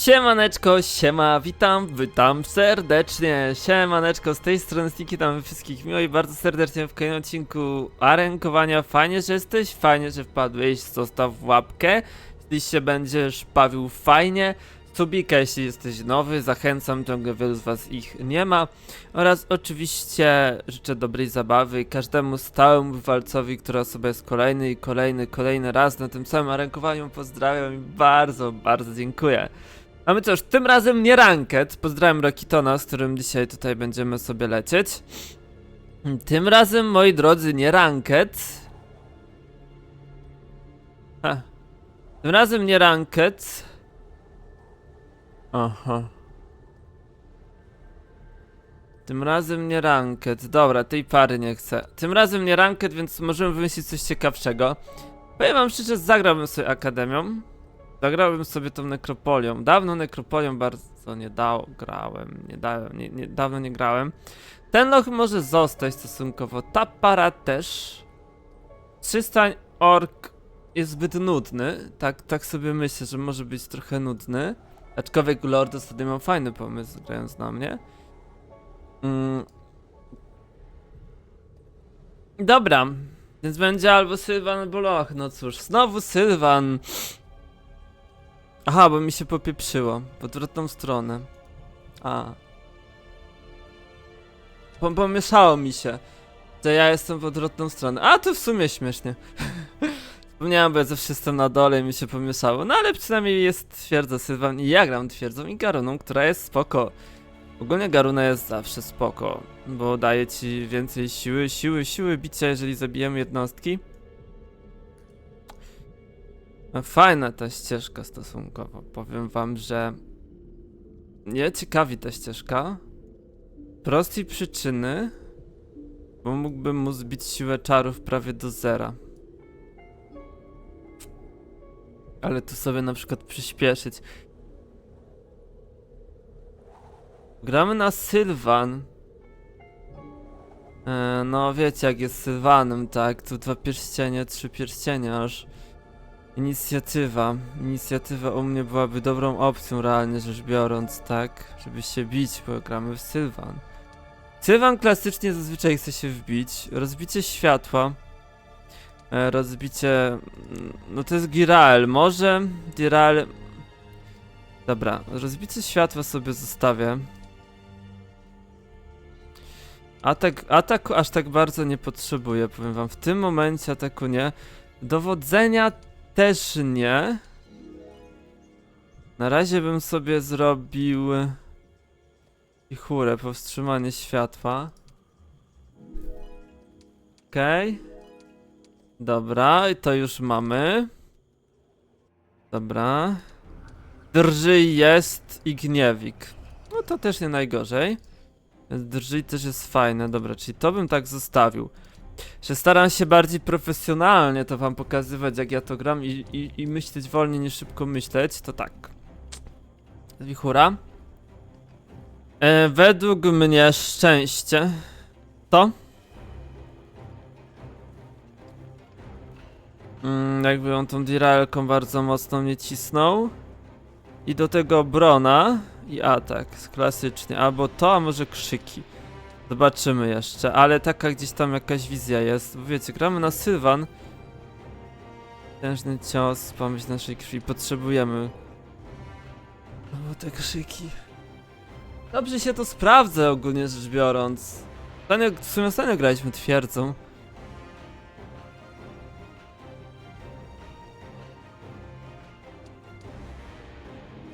Siemaneczko, siema, witam, witam serdecznie, siemaneczko, z tej strony Stiki, tam wszystkich miło i bardzo serdecznie w kolejnym odcinku Arenkowania. Fajnie, że jesteś, fajnie, że wpadłeś, zostaw łapkę, jeśli się będziesz bawił fajnie, subika, jeśli jesteś nowy, zachęcam, ciągle wielu z was ich nie ma. Oraz oczywiście życzę dobrej zabawy każdemu stałemu walcowi, która sobie jest kolejny i kolejny, kolejny raz na tym samym arenkowaniu, pozdrawiam i bardzo, bardzo dziękuję. A my cóż, tym razem nie ranked. Pozdrawiam Rokitona, z którym dzisiaj tutaj będziemy sobie lecieć. Tym razem, moi drodzy, nie ranked. Ha. Tym razem nie ranked. Aha. Tym razem nie ranked. Dobra, tej pary nie chcę. Tym razem nie ranked, więc możemy wymyślić coś ciekawszego. Powiem wam szczerze, zagrałbym sobie Akademią. Zagrałem sobie tą nekropolią. Dawno nekropolią bardzo nie dało, grałem, nie dałem, nie, nie, dawno nie grałem. Ten loch może zostać stosunkowo. Ta para też. Przystań ork jest zbyt nudny. Tak, tak sobie myślę, że może być trochę nudny. Aczkolwiek Lord wtedy mam fajny pomysł, grając na mnie. Mm. Dobra, więc będzie albo Sylwan, albo Loch. No cóż, znowu Sylwan. Aha, bo mi się popieprzyło. W odwrotną stronę. A. Pom pomieszało mi się. To ja jestem w odwrotną stronę. A, to w sumie śmiesznie. Wspomniałem, bo ja zawsze jestem na dole i mi się pomieszało. No ale przynajmniej jest twierdza Sylwan i ja gram twierdzą i Garuną, która jest spoko. Ogólnie Garuna jest zawsze spoko, bo daje ci więcej siły, siły, siły bicia, jeżeli zabijemy jednostki. No, Fajna ta ścieżka stosunkowo. Powiem wam, że mnie ciekawi ta ścieżka. Prostej przyczyny, bo mógłbym mu zbić siłę czarów prawie do zera. Ale tu sobie na przykład przyspieszyć. Gramy na Sylwan. E, no wiecie jak jest Sylwanem, tak? Tu dwa pierścienie, trzy pierścienie aż. Inicjatywa. Inicjatywa u mnie byłaby dobrą opcją, realnie rzecz biorąc, tak? Żeby się bić, bo gramy w Sylwan. Sylwan klasycznie zazwyczaj chce się wbić. Rozbicie światła. E, rozbicie... mm, No to jest Girael. Może Girael... Dobra, rozbicie światła sobie zostawię. Atak, ataku aż tak bardzo nie potrzebuję, powiem wam. W tym momencie ataku nie. Dowodzenia też nie. Na razie bym sobie zrobił i chórę, powstrzymanie światła. Okej. Dobra, i to już mamy. Dobra. Drżyj jest i gniewik. No to też nie najgorzej. Drżyj też jest fajne, dobra, czyli to bym tak zostawił. Że staram się bardziej profesjonalnie to wam pokazywać, jak ja to gram i, i, i myśleć wolniej niż szybko myśleć, to tak. Wichura. E, według mnie szczęście to mm, jakby on tą diralką bardzo mocno mnie cisnął i do tego obrona i atak klasycznie, albo to, a może krzyki. Zobaczymy jeszcze, ale taka gdzieś tam jakaś wizja jest. Bo wiecie, gramy na Sylwan. Tężny cios, pamięć naszej krwi. Potrzebujemy. No bo te krzyki. Dobrze się to sprawdza ogólnie rzecz biorąc. Ostatnio, w sumie ostatnio graliśmy twierdzą.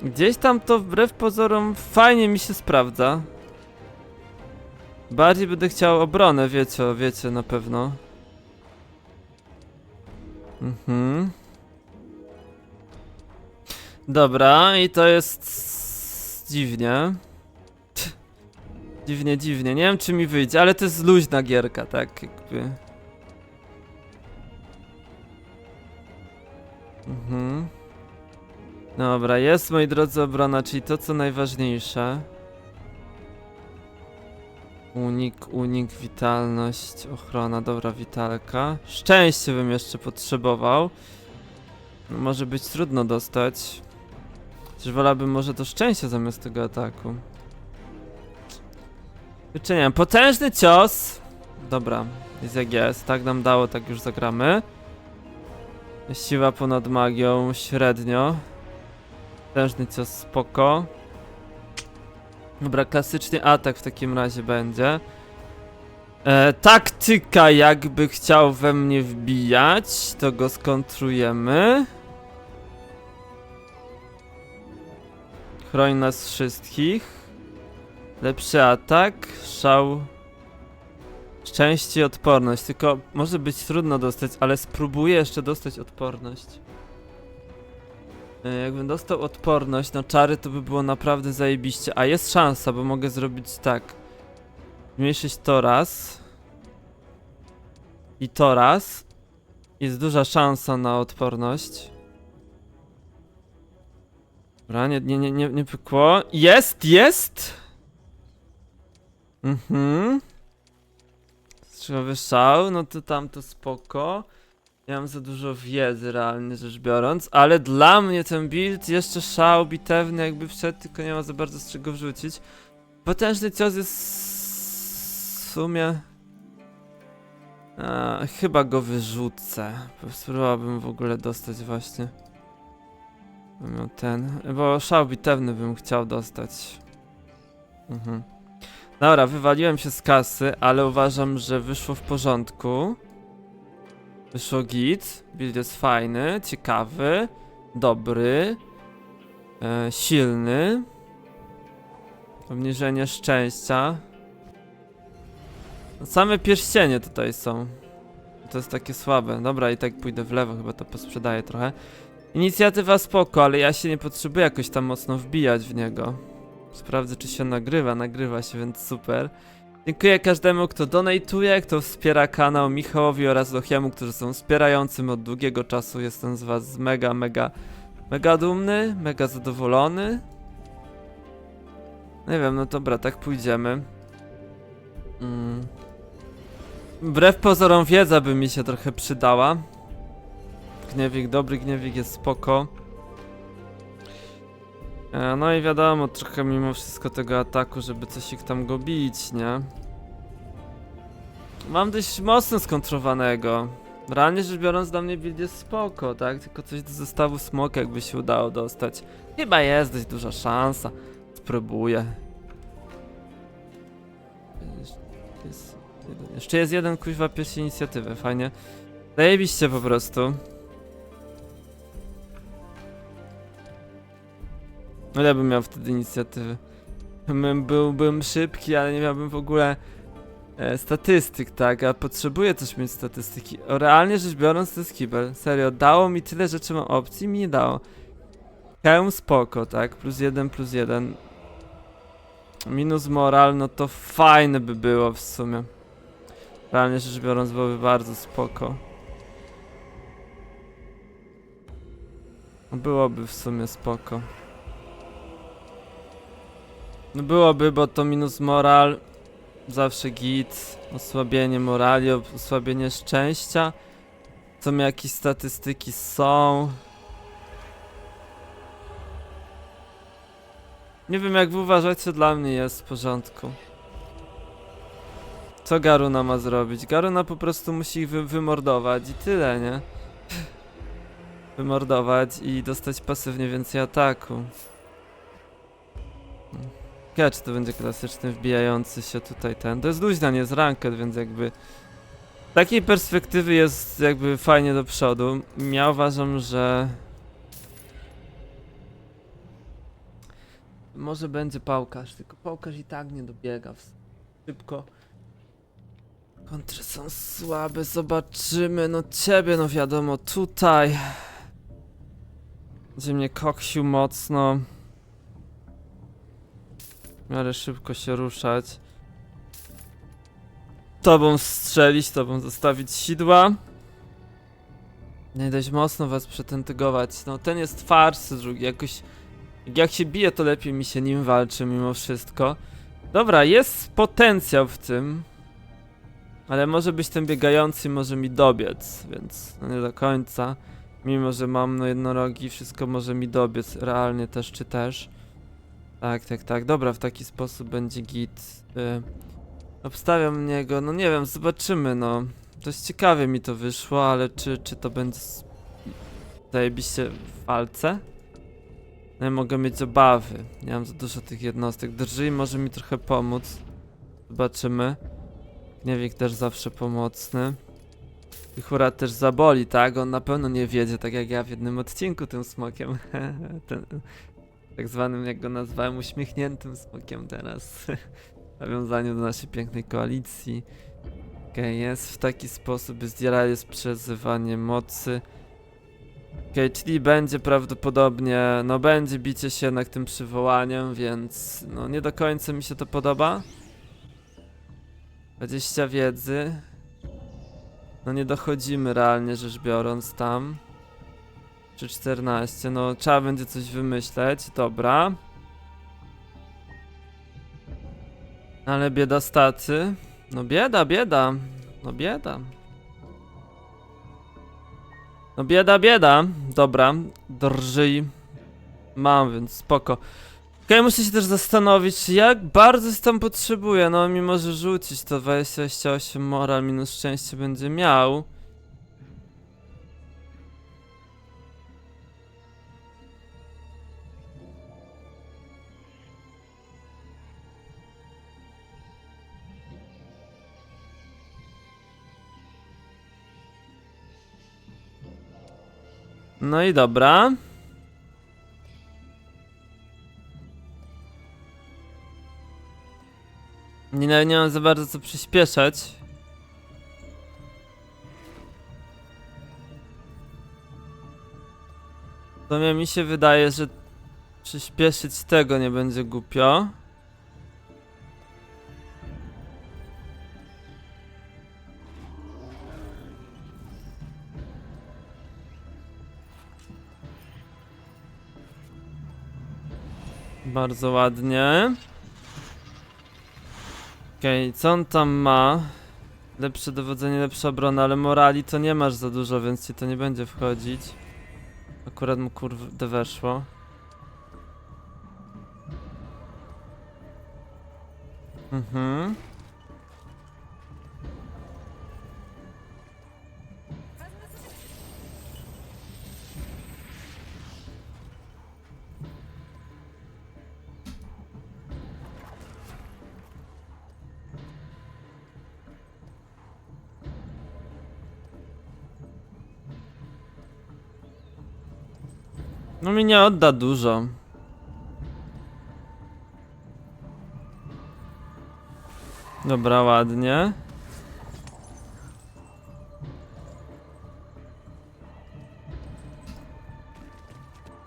Gdzieś tam to wbrew pozorom fajnie mi się sprawdza. Bardziej będę chciał obronę, wiecie, wiecie na pewno. Mhm. Dobra, i to jest dziwnie. Dziwnie, dziwnie. Nie wiem, czy mi wyjdzie, ale to jest luźna gierka, tak jakby. Mhm. Dobra, jest moi drodzy obrona, czyli to co najważniejsze. Unik, unik, witalność, ochrona, dobra, witalka. Szczęście bym jeszcze potrzebował. No, może być trudno dostać. Czyż wolałbym może to szczęście zamiast tego ataku? Wyczyniam. Potężny cios! Dobra, jest jak jest. Tak nam dało, tak już zagramy. Siła ponad magią, średnio. Potężny cios, spoko. Dobra, klasyczny atak w takim razie będzie. E, taktyka, jakby chciał we mnie wbijać, to go skontrujemy. Chroń nas wszystkich. Lepszy atak, szał. Szczęście i odporność. Tylko może być trudno dostać, ale spróbuję jeszcze dostać odporność. E, Jakbym dostał odporność na czary, to by było naprawdę zajebiście. A jest szansa, bo mogę zrobić tak. Zmniejszyć to raz. I to raz. Jest duża szansa na odporność. Dobra, nie, nie, nie, nie, nie pykło. Jest, jest! Mhm. Strzałowy szał, no to tam to spoko. Nie mam za dużo wiedzy realnie rzecz biorąc, ale dla mnie ten build jeszcze szał bitewny jakby wszedł, tylko nie ma za bardzo z czego wrzucić. Potężny cios jest w sumie... A, chyba go wyrzucę. Spróbowałbym w ogóle dostać właśnie. Miał ten, bo szał bitewny bym chciał dostać. Mhm. Dobra, wywaliłem się z kasy, ale uważam, że wyszło w porządku. Wyszło git. Build jest fajny, ciekawy, dobry, e, silny. Obniżenie szczęścia. No, Same pierścienie tutaj są. To jest takie słabe. Dobra, i tak pójdę w lewo, chyba to posprzedaję trochę. Inicjatywa spoko, ale ja się nie potrzebuję jakoś tam mocno wbijać w niego. Sprawdzę, czy się nagrywa. Nagrywa się, więc super. Dziękuję każdemu, kto donatuje, kto wspiera kanał, Michałowi oraz Lochiemu, którzy są wspierającym od długiego czasu. Jestem z was mega, mega, mega dumny, mega zadowolony. Nie wiem, no dobra, tak pójdziemy. Mm. Wbrew pozorom wiedza by mi się trochę przydała. Gniewik, dobry gniewik jest spoko. E, No i wiadomo, trochę mimo wszystko tego ataku, żeby coś ich tam go bić, nie? Mam dość mocno skontrowanego. Realnie rzecz biorąc, dla mnie build jest spoko, tak? Tylko coś do zestawu smoka jakby się udało dostać. Chyba jest dość duża szansa. Spróbuję. Jeszcze jest jeden kuźwa pierwszy inicjatywy, fajnie. Zajebiście po prostu. Ile bym miał wtedy inicjatywy? Bym, byłbym szybki, ale nie miałbym w ogóle e, statystyk, tak? A potrzebuję też mieć statystyki. O, realnie rzecz biorąc, to jest kibel. Serio, dało mi tyle rzeczy, mam opcji, mi nie dało. Hełm spoko, tak? Plus jeden, plus jeden. Minus moral, no to fajne by było w sumie. Realnie rzecz biorąc, byłoby bardzo spoko. Byłoby w sumie spoko. No byłoby, bo to minus moral, zawsze git, osłabienie morali, osłabienie szczęścia. Mi jakieś statystyki są. Nie wiem jak wy uważacie, dla mnie jest w porządku. Co Garuna ma zrobić? Garuna po prostu musi ich wy wymordować i tyle, nie? Wymordować i dostać pasywnie więcej ataku. Ja, czy to będzie klasyczny wbijający się tutaj ten. To jest luźna, nie jest ranked, więc jakby. Takiej perspektywy jest jakby fajnie do przodu. Ja uważam, że. Może będzie pałkarz, tylko pałkarz i tak nie dobiega w- szybko. Kontry są słabe, zobaczymy. No ciebie, no wiadomo, tutaj. Gdzie mnie koksił mocno. W miarę szybko się ruszać. Tobą strzelić, tobą zostawić sidła. Nie dość mocno was przetentygować. No ten jest fars, drugi jakoś... Jak się bije, to lepiej mi się nim walczy mimo wszystko. Dobra, jest potencjał w tym. Ale może być ten biegający, może mi dobiec, więc no nie do końca. Mimo, że mam no jednorogi, wszystko może mi dobiec. Realnie też czy też. Tak, tak, tak. Dobra, w taki sposób będzie git. Y, obstawiam niego, no nie wiem, zobaczymy, no. Dość ciekawie mi to wyszło, ale czy, czy to będzie zajebiście w walce? No ja mogę mieć obawy. Nie mam za dużo tych jednostek. Drżyj może mi trochę pomóc. Zobaczymy. Gniewik też zawsze pomocny. I Hura też zaboli, tak? On na pewno nie wiedzie, tak jak ja w jednym odcinku tym smokiem. Ten, tak zwanym, jak go nazwałem, uśmiechniętym smokiem teraz. W nawiązaniu do naszej pięknej koalicji. Okej, jest w taki sposób, Zdiera jest przezywanie mocy. Okej, czyli będzie prawdopodobnie, no będzie bicie się jednak tym przywołaniem, więc no nie do końca mi się to podoba. 20 wiedzy. No nie dochodzimy realnie rzecz biorąc tam. Czy 14, no trzeba będzie coś wymyśleć, dobra. Ale bieda stacy. No bieda, bieda. No bieda. No bieda, bieda. Dobra, drżyj. Mam, więc spoko. Okej, muszę się też zastanowić, jak bardzo się tam potrzebuję. No, mimo że rzucić to 28 moral minus szczęście będzie miał. No i dobra. Nie, nie mam za bardzo co przyspieszać. To mi się wydaje, że przyspieszyć tego nie będzie głupio. Bardzo ładnie. Okej, co on tam ma? Lepsze dowodzenie, lepsza obrona, ale morali to nie masz za dużo, więc ci to nie będzie wchodzić. Akurat mu kurde weszło. Mhm. No mi nie odda dużo. Dobra, ładnie.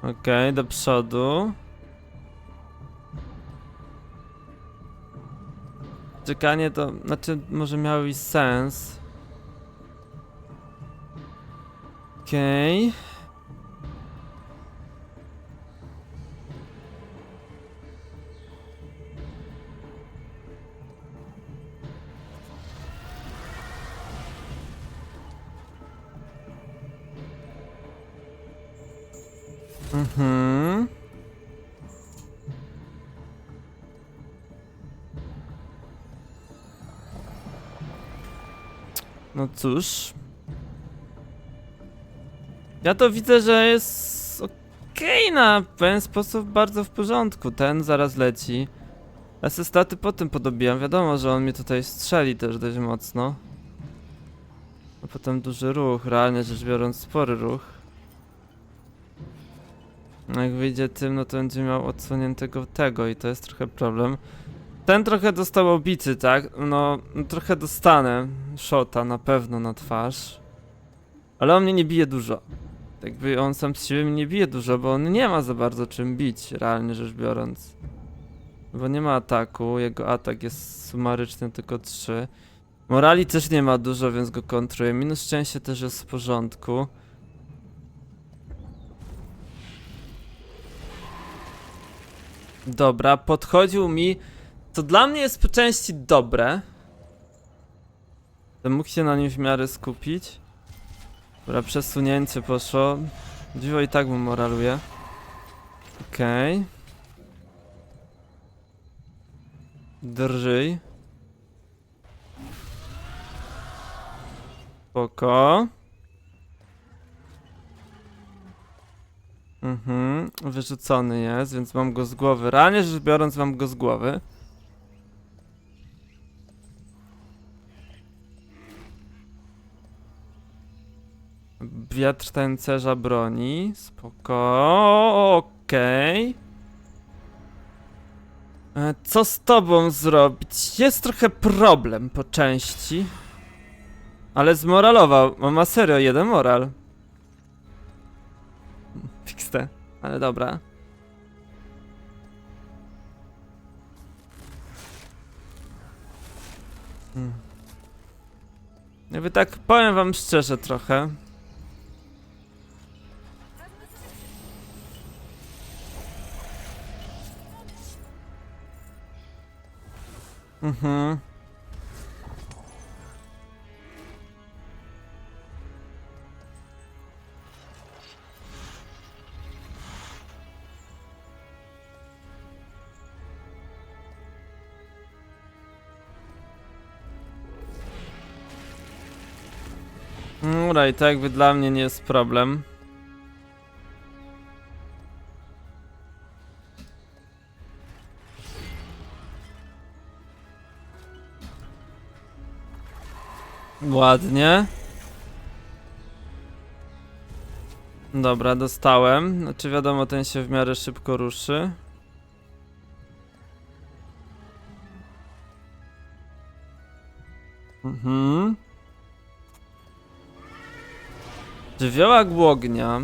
Okej, do przodu. Czekanie to, znaczy, może miało i sens. Okej. Mhm. No cóż. Ja to widzę, że jest okej na pewien sposób bardzo w porządku. Ten zaraz leci. Ja se staty po tym podobiłem. Wiadomo, że on mnie tutaj strzeli też dość mocno. A potem duży ruch, realnie rzecz biorąc spory ruch. No jak wyjdzie tym, no to będzie miał odsłoniętego tego i to jest trochę problem. Ten trochę dostał obity, tak? No, trochę dostanę shota na pewno na twarz. Ale on mnie nie bije dużo. Jakby on sam z siebie mnie nie bije dużo, bo on nie ma za bardzo czym bić, realnie rzecz biorąc. Bo nie ma ataku, jego atak jest sumaryczny tylko 3. Morali też nie ma dużo, więc go kontruję. Minus szczęście też jest w porządku. Dobra, podchodził mi. To dla mnie jest po części dobre. Mógł się na nim w miarę skupić. Dobra, przesunięcie poszło. Dziwo i tak mu moraluje. Okej. Drżyj. Spoko. Mhm, wyrzucony jest, więc mam go z głowy. Realnie rzecz biorąc, mam go z głowy. Wiatr tancerza broni. Spoko. Okej. E, Co z tobą zrobić? Jest trochę problem po części. Ale zmoralował. Ma serio jeden moral. Fixte. Ale dobra. Hmm. Tak powiem wam szczerze trochę. Mhm. Dobra, i to jakby dla mnie nie jest problem. Ładnie. Dobra, dostałem. Znaczy wiadomo, ten się w miarę szybko ruszy. Mhm. Żywiołak ognia,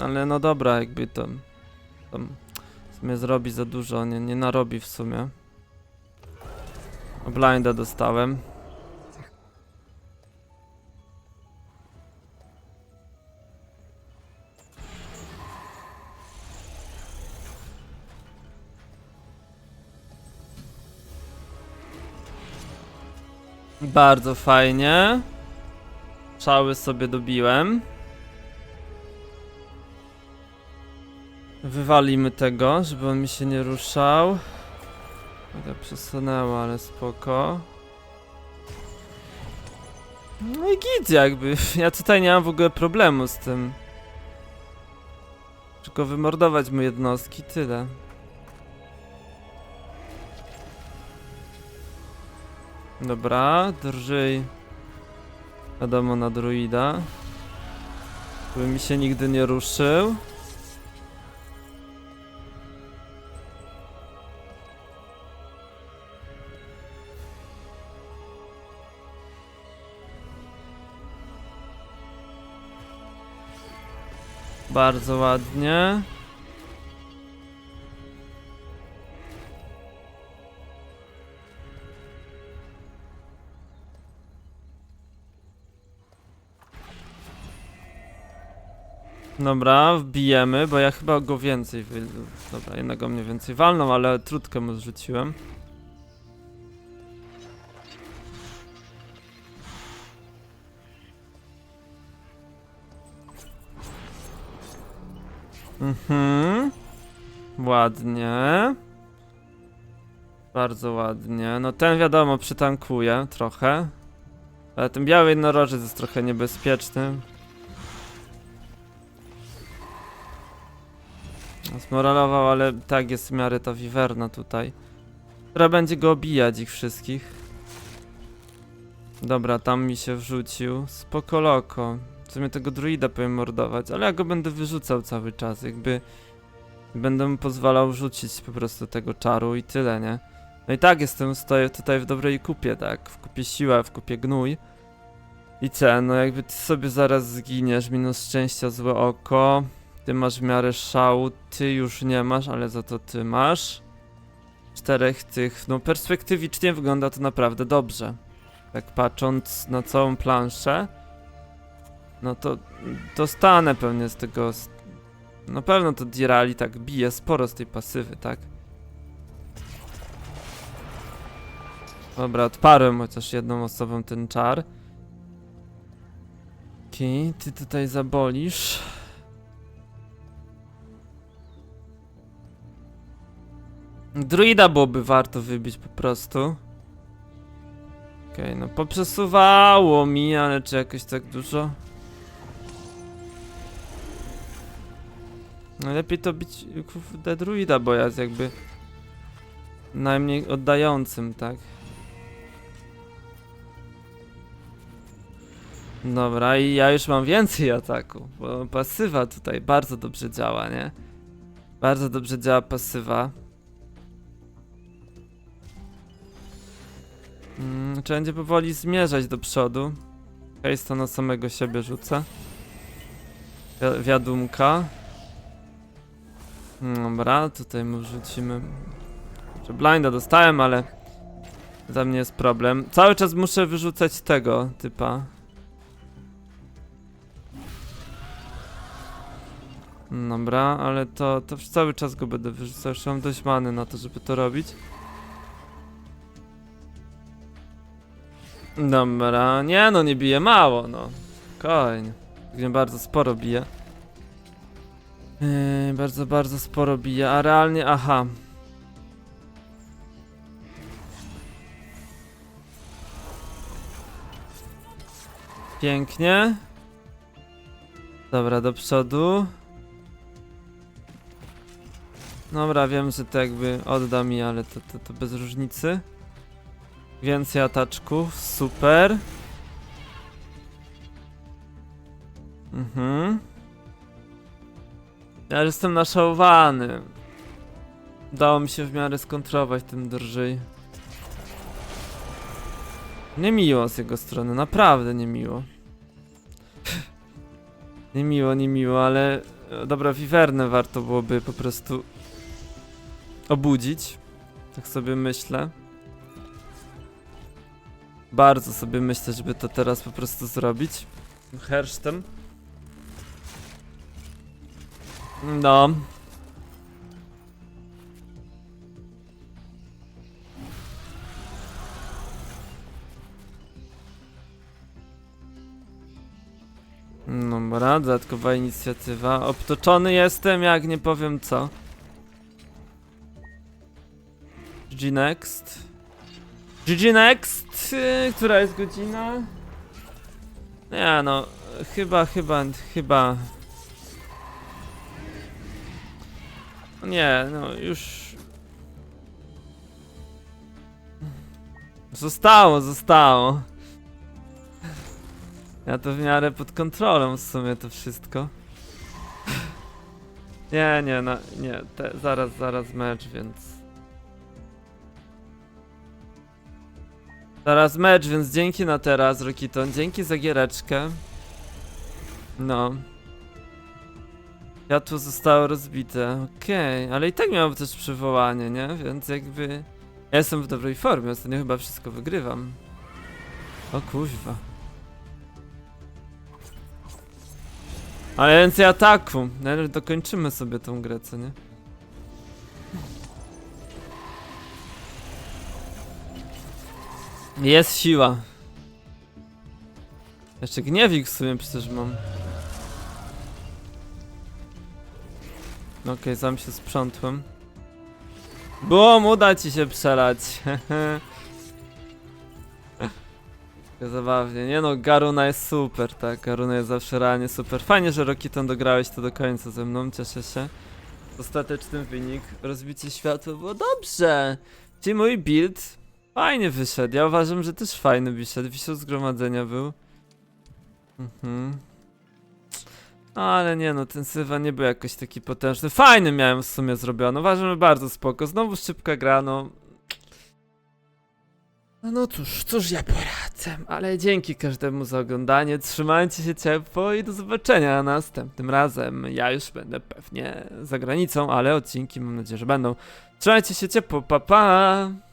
ale no dobra, jakby to tam w sumie zrobi za dużo, nie, nie narobi w sumie. Blinda dostałem. Bardzo fajnie. Szały sobie dobiłem. Wywalimy tego, żeby on mi się nie ruszał. Tak przesunęło, ale spoko. No i git jakby. Ja tutaj nie mam w ogóle problemu z tym. Tylko wymordować mu jednostki, tyle. Dobra, drżyj. Wiadomo na druida. Żeby mi się nigdy nie ruszył. Bardzo ładnie. Dobra, wbijemy, bo ja chyba go więcej wy... Dobra, jednego mnie więcej walną, ale trutkę mu zrzuciłem. Mhm. Ładnie. Bardzo ładnie. No ten wiadomo przytankuje trochę. Ale ten biały jednorożec jest trochę niebezpieczny. Zmoralował, ale tak jest w miarę ta wiwerna tutaj. Która będzie go obijać ich wszystkich. Dobra, tam mi się wrzucił. Spoko loko. W sumie tego druida powiem mordować, ale ja go będę wyrzucał cały czas, jakby... Będę mu pozwalał rzucić po prostu tego czaru i tyle, nie? No i tak jestem, stoję tutaj w dobrej kupie, tak? W kupie siła, w kupie gnój. I co, no jakby ty sobie zaraz zginiesz, minus szczęścia, złe oko. Ty masz w miarę szału, ty już nie masz, ale za to ty masz. Czterech tych, no perspektywicznie wygląda to naprawdę dobrze. Tak patrząc na całą planszę. No to dostanę pewnie z tego. s- No pewno to Dirali tak bije sporo z tej pasywy, tak? Dobra, odparłem chociaż jedną osobą ten czar. Okej, ty tutaj zabolisz. Druida byłoby warto wybić po prostu. Okej, no poprzesuwało mi, ale czy jakoś tak dużo? No lepiej to bić kurde druida, bo jest jakby najmniej oddającym, tak? Dobra, i ja już mam więcej ataku, bo pasywa tutaj bardzo dobrze działa, nie? Bardzo dobrze działa pasywa. Mm, trzeba będzie powoli zmierzać do przodu. Hejs to na samego siebie rzuca. Wi wiadumka. Dobra, tutaj mu wrzucimy. Że blinda dostałem, ale za mnie jest problem. Cały czas muszę wyrzucać tego typa. Dobra, ale to, to cały czas go będę wyrzucał. Już mam dość many na to, żeby to robić. Dobra, nie no, nie bije mało, no. Spokojnie. Nie bardzo sporo bije. Yy, bardzo, bardzo sporo bije, a realnie, aha. Pięknie. Dobra, do przodu. Dobra, wiem, że to jakby odda mi, ale to, to, to bez różnicy. Więcej ataczków, super. Mhm. Ja jestem naszałowany. Udało mi się w miarę skontrować ten drżyj. Niemiło z jego strony, naprawdę niemiło. niemiło, niemiło, ale... e, Dobra, wiwernę warto byłoby po prostu... obudzić. Tak sobie myślę. Bardzo sobie myślę, żeby to teraz po prostu zrobić. Hersztem. No. Dobra, dodatkowa inicjatywa. Obtoczony jestem, jak nie powiem co. GG next. GG next. Która jest godzina? Nie no, chyba, chyba, chyba. Nie, no już. Zostało, zostało. Ja to w miarę pod kontrolą w sumie to wszystko. Nie, nie, no, nie, te, zaraz, zaraz mecz, więc. Zaraz mecz, więc dzięki na teraz, Rokiton, dzięki za giereczkę. No. Światło zostało rozbite, okej, ale i tak miałem też przywołanie, nie? Więc jakby... Ja jestem w dobrej formie, ostatnio chyba wszystko wygrywam. O kuźwa. Ale więcej ataku. No, dokończymy sobie tą grę, co nie? Jest siła. Jeszcze gniewik w sumie przecież mam. Okej, sam się sprzątłem. Bum, uda ci się przelać. Zabawnie. Nie no, Garuna jest super, tak. Garuna jest zawsze realnie super. Fajnie, że Rokiton dograłeś to do końca ze mną, cieszę się. Ostateczny wynik, rozbicie światła było dobrze. Czyli mój build fajnie wyszedł. Ja uważam, że też fajny wyszedł. Wisiał zgromadzenia był. Mhm. No ale nie no, ten Sywa nie był jakoś taki potężny. Fajny miałem w sumie zrobiony. Uważam, że bardzo spoko. Znowu szybka gra, no. No, no cóż, cóż ja poradzę, ale dzięki każdemu za oglądanie, trzymajcie się ciepło i do zobaczenia następnym razem. Ja już będę pewnie za granicą, ale odcinki mam nadzieję, że będą. Trzymajcie się ciepło, pa pa!